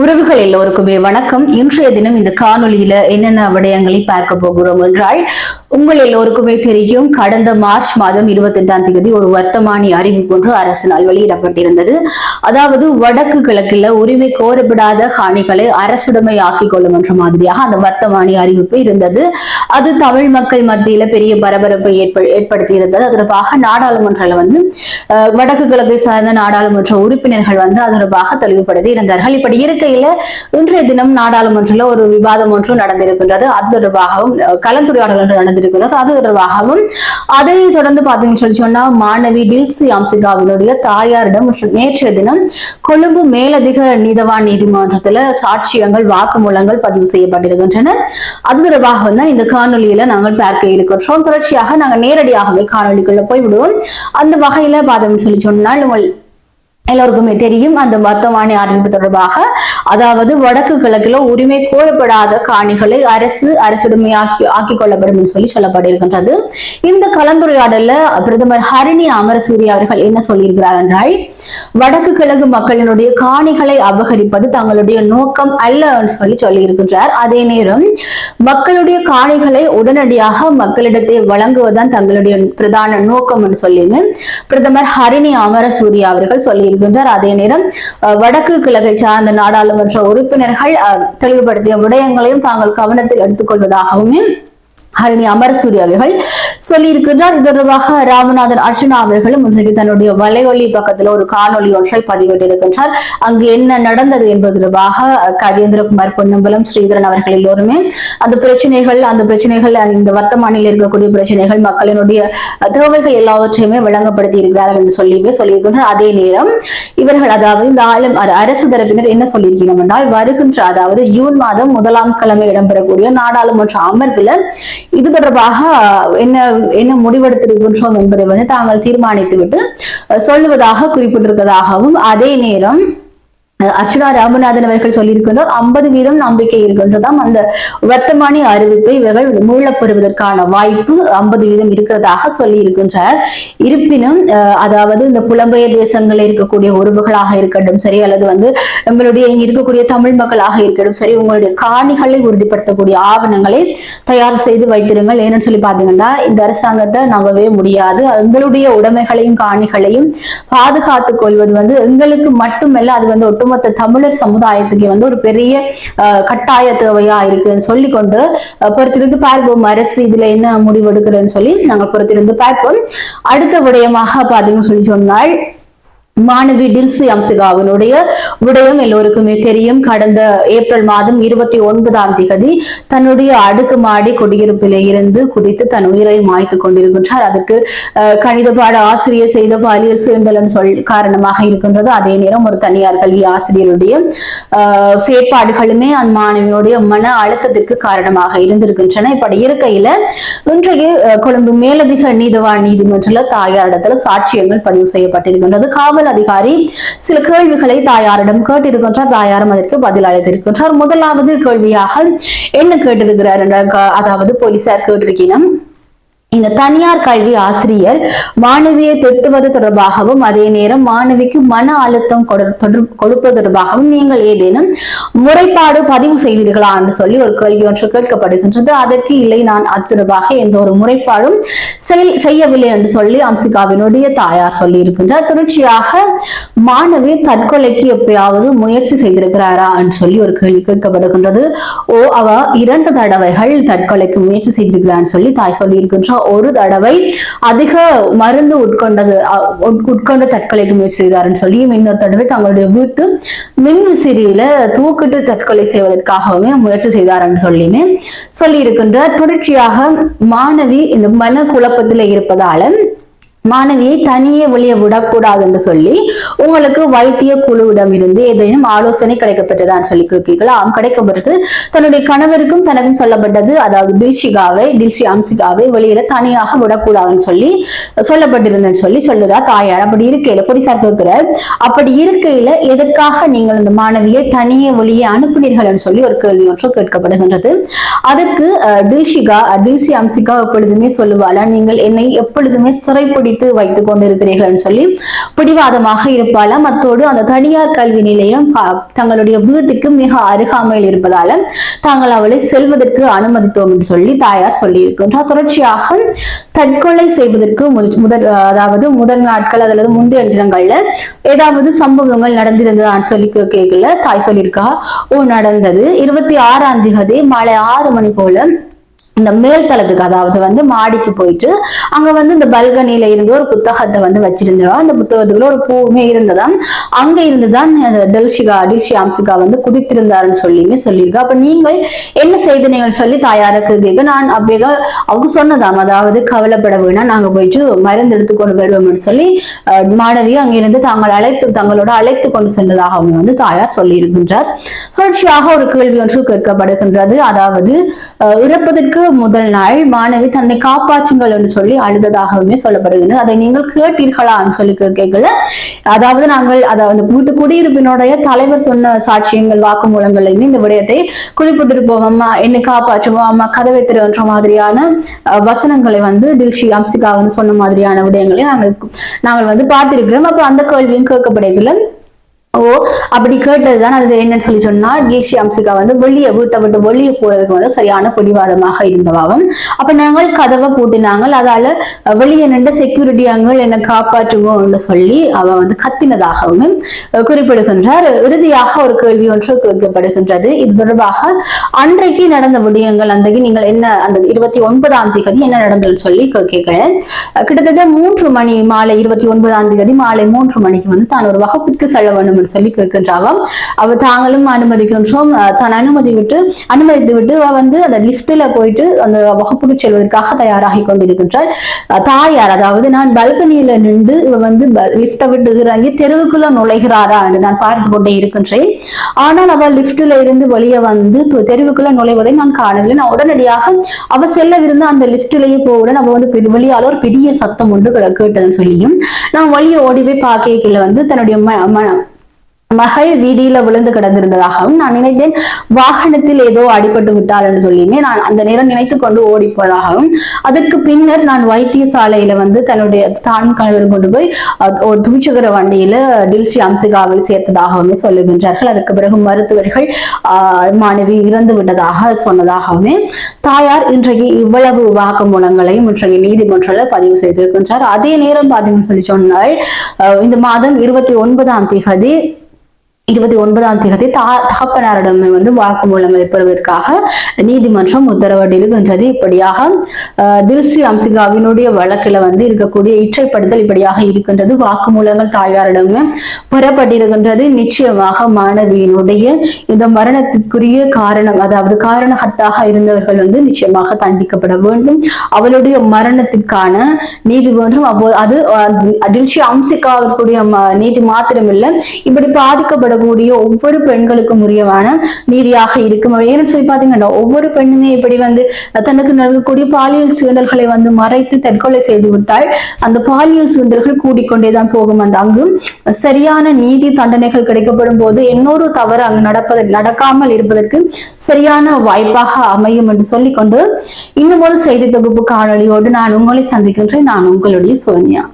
உறவுகள் எல்லோருக்குமே வணக்கம். இன்றைய தினம் இந்த காணொலியில என்னென்ன விடயங்களை பார்க்க போகிறோம் என்றால் உங்கள் எல்லோருக்குமே தெரியும் கடந்த மார்ச் மாதம் இருபத்தி எட்டாம் தேதி ஒரு வர்த்தமானி அறிவிப்பு ஒன்று அரசினால் வெளியிடப்பட்டிருந்தது. அதாவது வடக்கு கிழக்கில் உரிமை கோரப்படாத காணிகளை அரசுடைமை ஆக்கிக் கொள்ளும் என்ற மாதிரியாக அந்த வர்த்தமானி அறிவிப்பு இருந்தது. அது தமிழ் மக்கள் மத்தியில பெரிய பரபரப்பை ஏற்படுத்தி இருந்தது அது தொடர்பாக நாடாளுமன்றத்தில் வந்து வடக்கு கிழக்கை சார்ந்த நாடாளுமன்ற உறுப்பினர்கள் வந்து அது தொடர்பாக தெளிவுபடுத்தி இருந்தார்கள். இப்படி இருக்கையில இன்றைய தினம் நாடாளுமன்றத்தில் ஒரு விவாதம் ஒன்று நடந்திருக்கின்றது. அது தொடர்பாகவும் கலந்துரையாடல் ஒன்று நடந்திருக்கிறது அது தொடர்பாகவும் அதை தொடர்ந்து பார்த்தீங்கன்னு சொல்லி சொன்னா மாணவி டில்சி அம்சிகாவினுடைய தாயாரிடம் நேற்றைய தினம் கொழும்பு மேலதிக நீதவான் நீதிமன்றத்துல சாட்சியங்கள் வாக்குமூலங்கள் பதிவு செய்யப்பட்டிருக்கின்றன. அது தொடர்பாக வந்து இந்த காணொலியில நாங்கள் பார்க்க இருக்கிறோம். தொடர்ச்சியாக நாங்கள் நேரடியாகவே காணொலிக்குள்ள போய் விடுவோம் அந்த வகையில பார்த்தோம்னு சொல்லி சொன்னால் உங்கள் எல்லோருக்குமே தெரியும் அந்த வர்த்தமானி அறிவிப்பு தொடர்பாக. அதாவது வடக்கு கிழக்கில் உரிமை கோரப்படாத காணிகளை அரசு அரசுடைமையாக்கி ஆக்கிக் கொள்ளப்படும் என்று சொல்லி சொல்லப்பட்டிருக்கின்றது. இந்த கலந்துரையாடல பிரதமர் ஹரிணி அமரசூரி அவர்கள் என்ன சொல்லியிருக்கிறார் என்றால் வடக்கு கிழக்கு மக்களினுடைய காணிகளை அபகரிப்பது தங்களுடைய நோக்கம் அல்ல என்று சொல்லி சொல்லியிருக்கின்றார். அதே நேரம் மக்களுடைய காணிகளை உடனடியாக மக்களிடத்தை வழங்குவதுதான் தங்களுடைய பிரதான நோக்கம் என்று சொல்லி பிரதமர் ஹரிணி அமரசூரி அவர்கள் சொல்லியிருக்கிறார். சொல்லியிருக்கின்றார் அதே நேரம் வடக்கு கிழக்கை சார்ந்த நாடாளுமன்ற உறுப்பினர்கள் தெளிவுபடுத்திய விடயங்களையும் தாங்கள் கவனத்தில் எடுத்துக்கொள்வதாகவும் ஹரிணி அமரசூரி அவர்கள் சொல்லியிருக்கின்றார் இது தொடர்பாக ராமநாதன் அர்ஜுனா அவர்களும் இன்றைக்கு தன்னுடைய வலையொலி பக்கத்துல ஒரு காணொலி ஒன்றை பதிவிட்டிருக்கின்றார். அங்கு என்ன நடந்தது என்பது தொடர்பாக கஜேந்திரகுமார் பொன்னம்பலம் ஸ்ரீதரன் அவர்கள் எல்லோருமே அந்த பிரச்சனைகள் அந்த பிரச்சனைகள் இந்த வர்த்தமானியில் இருக்கக்கூடிய பிரச்சனைகள் மக்களினுடைய தேவைகள் எல்லாவற்றையுமே விளங்கப்படுத்தி இருக்கிறார்கள் என்று சொல்லியுமே சொல்லியிருக்கின்றார். அதே நேரம் இவர்கள் அதாவது இந்த ஆளும் அரசு தரப்பினர் என்ன சொல்லியிருக்கிறோம் என்றால் வருகின்ற அதாவது ஜூன் மாதம் முதலாம் கிழமை இடம்பெறக்கூடிய நாடாளுமன்ற அமர்வில் இது தொடர்பாக என்ன என்ன முடிவெடுத்திருக்கின்றோம் என்பதை வந்து தாங்கள் தீர்மானித்துவிட்டு சொல்லுவதாக குறிப்பிட்டிருப்பதாகவும் அதே நேரம் அர்ச்சனா ராமநாதன் அவர்கள் சொல்லியிருக்கின்றார் ஐம்பது வீதம் நம்பிக்கை இருக்கின்றதாம் அந்த வர்த்தமானி அறிவிப்பை இவர்கள் மீளப் பெறுவதற்கான வாய்ப்பு ஐம்பது வீதம் இருக்கிறதாக சொல்லி இருக்கின்றார் இருப்பினும் அதாவது இந்த புலம்பெயர் தேசங்களில் இருக்கக்கூடிய உறவுகளாக இருக்கட்டும் சரி அல்லது வந்து நம்மளுடைய இங்க இருக்கக்கூடிய தமிழ் மக்களாக இருக்கட்டும் சரி உங்களுடைய காணிகளை உறுதிப்படுத்தக்கூடிய ஆவணங்களை தயார் செய்து வைத்திருங்கள். ஏன்னு சொல்லி பாத்தீங்கன்னா இந்த அரசாங்கத்தை நம்பவே முடியாது. எங்களுடைய உடைமைகளையும் காணிகளையும் பாதுகாத்துக் கொள்வது வந்து எங்களுக்கு மட்டுமல்ல அது வந்து ஒட்டுமொத்த தமிழர் சமுதாயத்துக்கு வந்து ஒரு பெரிய அஹ், கட்டாய தேவையா இருக்குன்னு சொல்லிக்கொண்டு கொண்டு பொறுத்திருந்து பார்ப்போம். அரசு இதுல என்ன முடிவெடுக்குதுன்னு சொல்லி நாங்கள் பொறுத்திருந்து பார்ப்போம். அடுத்த விடயமாக பாத்தீங்கன்னு சொல்லி சொன்னால் மாணவி டில்சி அம்சிகாவினுடைய விடயம் எல்லோருக்குமே தெரியும். கடந்த ஏப்ரல் மாதம் இருபத்தி ஒன்பதாம் திகதி தன்னுடைய அடுக்குமாடி குடியிருப்பிலே இருந்து குதித்து தன் உயிரை மாய்த்து கொண்டிருக்கின்றார். அதற்கு கணித பாட ஆசிரியர் செய்த பாலியல் சீண்டலன் சொல் காரணமாக இருக்கின்றது. அதே நேரம் ஒரு தனியார் கல்வி ஆசிரியருடைய செயற்பாடுகளுமே அந்த மாணவியுடைய மன அழுத்தத்திற்கு காரணமாக இருந்திருக்கின்றன. இப்படி இருக்கையில இன்றைய கொழும்பு மேலதிக நீதவான் நீதிமன்றத்தில் தாயாரிடத்துல சாட்சியங்கள் பதிவு செய்யப்பட்டிருக்கின்றது. காவல் அதிகாரி. சில கேள்விகளை தாயாரிடம் கேட்டிருக்கின்றார். தாயாரும் அதற்கு பதில் அளித்திருக்கின்றார். முதலாவது கேள்வியாக என்ன கேட்டிருக்கிறார்? என்றால் அதாவது போலீசார் கேட்டிருக்கணும் இந்த தனியார் கல்வி ஆசிரியர் மாணவியை திட்டுவது தொடர்பாகவும் அதே நேரம் மாணவிக்கு மன அழுத்தம் கொடுப்பது தொடர்பாகவும் நீங்கள் ஏதேனும் முறைப்பாடு பதிவு செய்தீர்களா என்று சொல்லி ஒரு கேள்வி ஒன்று கேட்கப்படுகின்றது. அதற்கு இல்லை நான் அது தொடர்பாக எந்த ஒரு முறைப்பாடும் செய்- செய்யவில்லை என்று சொல்லி அம்சிகாவினுடைய தாயார் சொல்லி இருக்கின்றார் தொடர்ச்சியாக மாணவி தற்கொலைக்கு எப்பயாவது முயற்சி செய்திருக்கிறாரா என்று சொல்லி ஒரு கேள்வி கேட்கப்படுகின்றது. ஓ அவ இரண்டு தடவைகள் தற்கொலைக்கு முயற்சி செய்திருக்கிறான்னு சொல்லி தாய் சொல்லி இருக்கின்றார் ஒரு தடவை அதிக மருந்து உட்கொண்டது உட்கொண்ட தற்கொலைக்கு முயற்சி செய்தார்னு சொல்லி இன்னொரு தடவை தங்களுடைய வீட்டு மின்விசிறியில தூக்கிட்டு தற்கொலை செய்வதற்காகவுமே முயற்சி செய்தார்னு சொல்லியுமே சொல்லி இருக்கின்றார் தொடர்ச்சியாக மாணவி இந்த மன குழப்பத்தில் இருப்பதால மாணவியை தனியே வெளியே விடக்கூடாது என்று சொல்லி உங்களுக்கு வைத்திய குழுவிடம் இருந்து ஏதேனும் ஆலோசனை கிடைக்கப்பட்டதான்னு சொல்லி கேட்கலாம் ஆம் கிடைக்கப்பட்டது. தன்னுடைய கணவருக்கும் தனக்கும் சொல்லப்பட்டது. அதாவது டில்ஷிகாவை டில்ஷி அம்சிகாவை வெளியில தனியாக விடக்கூடாதுன்னு சொல்லி சொல்லப்பட்டிருந்தேன்னு சொல்லி சொல்லுறா தாயார். அப்படி இருக்கையில போலீசார் கேட்கிற அப்படி இருக்கையில எதற்காக நீங்கள் இந்த மாணவியை தனியே வெளியே அனுப்பினீர்கள்னு சொல்லி ஒரு கேள்வி ஒன்று கேட்கப்படுகின்றது. அதற்கு டில்ஷிகா டில்சி அம்சிகா எப்பொழுதுமே சொல்லுவாளா நீங்கள் என்னை எப்பொழுதுமே சிறைப்படி சிறைப்பிடித்து வைத்துக் கொண்டிருக்கிறீர்கள் சொல்லி பிடிவாதமாக இருப்பாலும் அத்தோடு அந்த தனியார் கல்வி நிலையம் தங்களுடைய வீட்டுக்கு மிக அருகாமையில் இருப்பதால தாங்கள் அவளை செல்வதற்கு அனுமதித்தோம் என்று சொல்லி தாயார் சொல்லியிருக்கின்றார். தொடர்ச்சியாக தற்கொலை செய்வதற்கு முதல் அதாவது முதல் நாட்கள் அல்லது முந்தைய தினங்கள்ல ஏதாவது சம்பவங்கள் நடந்திருந்ததான் சொல்லி கேட்கல தாய் சொல்லியிருக்கா ஓ நடந்தது. இருபத்தி ஆறாம் திகதி மாலை ஆறு மணி போல இந்த மேல்தளத்துக்கு அதாவது வந்து மாடிக்கு போயிட்டு அங்க வந்து இந்த பல்கனியில இருந்து ஒரு புத்தகத்தை வந்து வச்சிருந்தோம். அந்த புத்தகத்துக்குள்ள ஒரு பூவுமே இருந்ததாம். அங்க இருந்துதான் டெல்ஷிகா டில்ஷி அம்சிகா வந்து குடித்திருந்தாருன்னு சொல்லியுமே சொல்லியிருக்கா. அப்ப நீங்கள் என்ன செய்து நீங்கள் சொல்லி தாயாருக்கு கேட்க நான் அப்படியே அவங்க சொன்னதாம். அதாவது கவலைப்பட வேணா நாங்க போயிட்டு மருந்து எடுத்து கொண்டு வருவோம்னு சொல்லி மாணவி அங்கிருந்து தாங்கள் அழைத்து தங்களோட அழைத்து கொண்டு சென்றதாக அவங்க வந்து தாயார் சொல்லி இருக்கின்றார் தொடர்ச்சியாக ஒரு கேள்வி ஒன்று கேட்கப்படுகின்றது. அதாவது இறப்பதற்கு முதல் நாள் மாணவி தன்னை காப்பாற்றுங்கள் என்று சொல்லி அழுததாகவுமே சொல்லப்படுகிறது. அதை நீங்கள் கேட்டீர்களான்னு சொல்லி கேட்கல. அதாவது நாங்கள் அதாவது வீட்டு குடியிருப்பினுடைய தலைவர் சொன்ன சாட்சியங்கள் வாக்குமூலங்கள்லையுமே இந்த விடயத்தை குறிப்பிட்டிருப்போம். அம்மா என்னை காப்பாற்றுவோம் அம்மா கதவை திறன்ற மாதிரியான வசனங்களை வந்து டில்ஷி அம்சிகா வந்து சொன்ன மாதிரியான விடயங்களை நாங்கள் நாங்கள் வந்து பார்த்திருக்கிறோம். அப்ப அந்த கேள்வியும் கேட்கப்படுகிறது ஓ அப்படி கேட்டது தான் அது என்னன்னு சொல்லி சொன்னா கீஷி அம்சிகா வந்து வெளியே வீட்டை விட்டு வெளியே போறதுக்கு வந்து சரியான பிடிவாதமாக இருந்தவாவும் அப்ப நாங்கள் கதவை பூட்டினாங்க அதால வெளியே நின்று செக்யூரிட்டி அங்கள் என்னை காப்பாற்றுவோம்னு சொல்லி அவ வந்து கத்தினதாகவும் குறிப்பிடுகின்றார். இறுதியாக ஒரு கேள்வி ஒன்று கேட்கப்படுகின்றது. இது தொடர்பாக அன்றைக்கு நடந்த விடயங்கள் அன்றைக்கு நீங்கள் என்ன அந்த இருபத்தி ஒன்பதாம் தேதி என்ன நடந்ததுன்னு சொல்லி கேட்கிறேன். கிட்டத்தட்ட மூன்று மணி மாலை இருபத்தி ஒன்பதாம் தேதி மாலை மூன்று மணிக்கு வந்து தான் ஒரு வகுப்பிற்கு செல்ல வேண்டும் என்று சொல்லி கேட்கின்றாவாம் அவ தாங்களும் அனுமதிக்கின்றோம் தான் அனுமதி விட்டு அனுமதித்து விட்டு அவ வந்து அந்த லிப்டில் போயிட்டு அந்த வகுப்புக்கு செல்வதற்காக தயாராகி கொண்டிருக்கின்றாள். தாயார் அதாவது நான் பல்கனியில நின்று இவ வந்து லிப்டை விட்டு இறங்கி தெருவுக்குள்ள நுழைகிறாரா என்று நான் பார்த்து கொண்டே இருக்கின்றேன். ஆனால் அவள் லிப்டில் இருந்து வெளியே வந்து தெருவுக்குள்ள நுழைவதை நான் காணவில்லை. நான் உடனடியாக அவ செல்லவிருந்த அந்த லிப்ட்லயே போவுடன் அவ வந்து வெளியால ஒரு பெரிய சத்தம் ஒன்று கேட்டதுன்னு சொல்லியும் நான் வழியை ஓடி போய் பார்க்கல வந்து தன்னுடைய மகள் வீதியில விழுந்து கிடந்திருந்ததாகவும் நான் நினைத்தேன் வாகனத்தில் ஏதோ அடிபட்டு விட்டாள் என்று சொல்லியுமே நான் அந்த நேரம் நினைத்து கொண்டு ஓடிப்போவதாகவும் அதற்கு பின்னர் நான் வைத்தியசாலையில வந்து தன்னுடைய தான் கணவர் கொண்டு போய் ஒரு துவிச்சகர வண்டியில டில்சி அம்சிகாவில் சேர்த்ததாகவுமே சொல்லுகின்றார்கள். அதற்கு பிறகு மருத்துவர்கள் மாணவி இறந்து விட்டதாக சொன்னதாகவுமே தாயார் இன்றைக்கு இவ்வளவு வாக்குமூலங்களையும் இன்றைக்கு நீதிமன்றத்தில் பதிவு செய்திருக்கின்றார். அதே நேரம் பார்த்தீங்கன்னு சொல்லி சொன்னால் இந்த மாதம் இருபத்தி ஒன்பதாம் தேதி இருபத்தி ஒன்பதாம் தேதி தா தகப்பனாரிடம் வந்து வாக்குமூலம் அளிப்பதற்காக நீதிமன்றம் உத்தரவிடுகின்றது இப்படியாக தில்ஸ்ரீ அம்சிகாவினுடைய வழக்கில் வந்து இருக்கக்கூடிய இற்றைப்படுத்தல் இப்படியாக இருக்கின்றது. வாக்குமூலங்கள் தாயாரிடமே பெறப்பட்டிருக்கின்றது. நிச்சயமாக மாணவியினுடைய இந்த மரணத்திற்குரிய காரணம் அதாவது காரணகர்த்தாக இருந்தவர்கள் வந்து நிச்சயமாக தண்டிக்கப்பட வேண்டும். அவளுடைய மரணத்திற்கான நீதிமன்றம் அப்போது அது டில்ஷி அம்சிகாவிற்குரிய நீதி மாத்திரமில்லை. இப்படி பாதிக்கப்பட ஏற்படக்கூடிய ஒவ்வொரு பெண்களுக்கும் உரியவான நீதியாக இருக்கும். ஏன்னு சொல்லி பாத்தீங்கன்னா ஒவ்வொரு பெண்ணுமே இப்படி வந்து தனக்கு நடக்கக்கூடிய பாலியல் சீண்டல்களை வந்து மறைத்து தற்கொலை செய்து விட்டால் அந்த பாலியல் சீண்டல்கள் கூடிக்கொண்டேதான் போகும். அந்த அங்கும் சரியான நீதி தண்டனைகள் கிடைக்கப்படும் போது இன்னொரு தவறு அங்கு நடப்பது நடக்காமல் இருப்பதற்கு சரியான வாய்ப்பாக அமையும் என்று சொல்லிக்கொண்டு இன்னும் ஒரு செய்தி தொகுப்பு காணொலியோடு நான் உங்களை சந்திக்கின்றேன். நான் உங்களுடைய சோனியா.